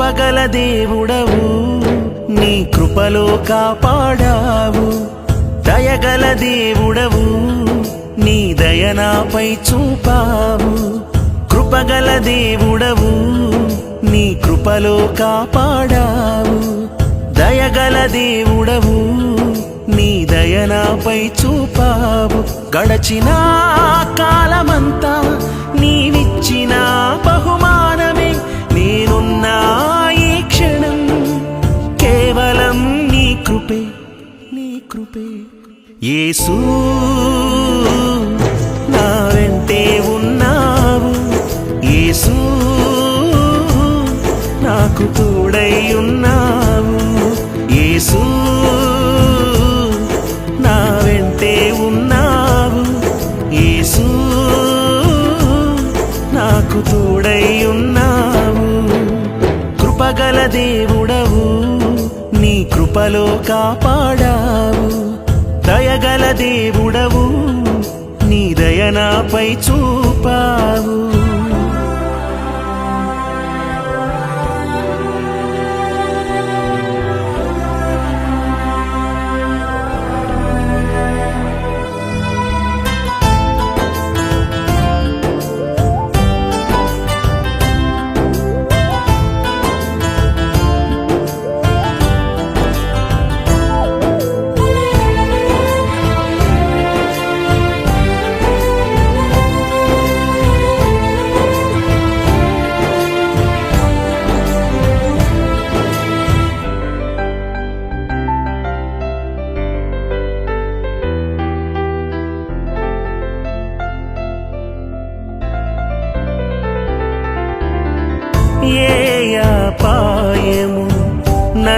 కృపగల దేవుడవు నీ కృపలో కాపాడావు. దయగల దేవుడవు నీ దయనాపై చూపావు. కృపగల దేవుడవు నీ కృపలో కాపాడావు. దయగల దేవుడవు నీ దయనాపై చూపావు. గడచిన కాలమంతా నీవిచ్చిన బహుమా నాకు తోడై ఉన్నావు. యేసు నా వెంటే ఉన్నావు. యేసు నాకు తోడై ఉన్నావు. కృపగల దేవుడవు నీ కృపలో కాపాడావు. దయగల దేవుడవు నీ దయనాపై చూపావు.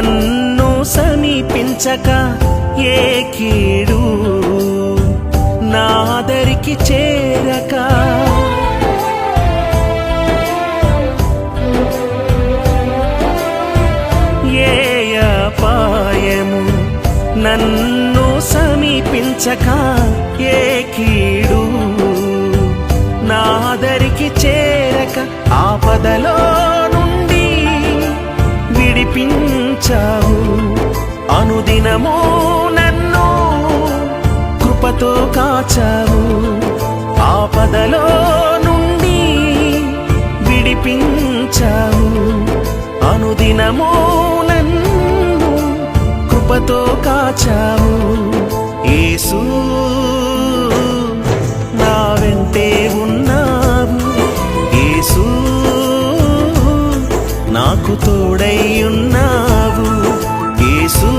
నన్ను సమీపించక ఏ కీడు నాదరికి చేరక. ఏ అపాయము నన్ను సమీపించక ఏ కీడు నాదరికి చేరక. ఆపదలో విడిపించావు అనుదినము నన్ను కృపతో కాచావు. ఆపదలో నుండి విడిపించావు. అనుదినము నన్ను కృపతో కాచావు. యేసు నాకు తోడై ఉన్నావు యేసు.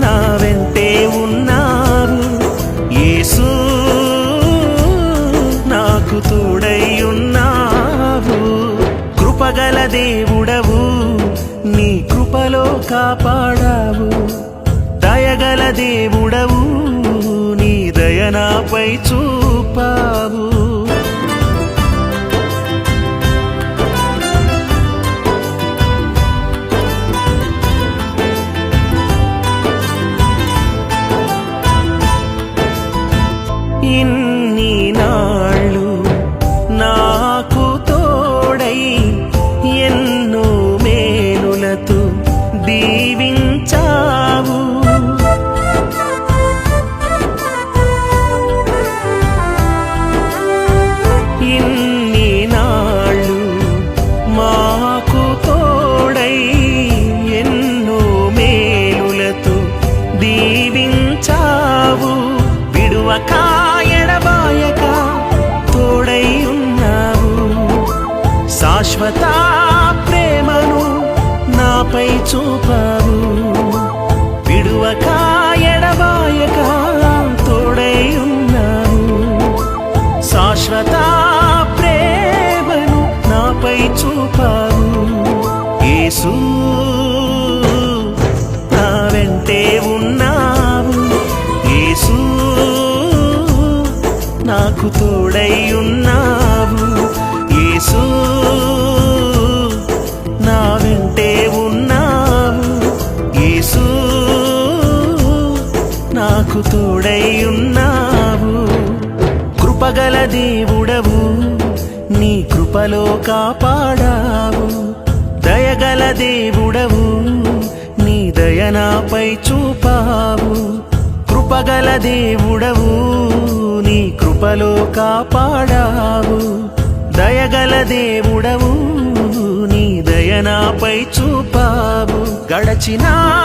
నా వెంటే ఉన్నావు యేసు. నాకు తోడై ఉన్నావు. కృపగల దేవుడవు నీ కృపలో కాపాడావు. దయగల దేవుడవు నీ దయనాపై చూపావు. இன் శాశ్వత ప్రేమను నాపై చూపావు విడువక ఎడబాయక తోడై ఉన్నావు శాశ్వత ప్రేమను నాపై చూపావు యేసు నా వెంటే ఉన్నావు. యేసు నాకు తోడై ఉన్నావు కృపగల దేవుడవు నీ కృపలో కాపాడావు. దయగల దేవుడవు నీ దయనాపై చూపావు. కృపగల దేవుడవు నీ కృపలో కాపాడావు. దయగల దేవుడవు నీ దయనాపై చూపావు. గడచినా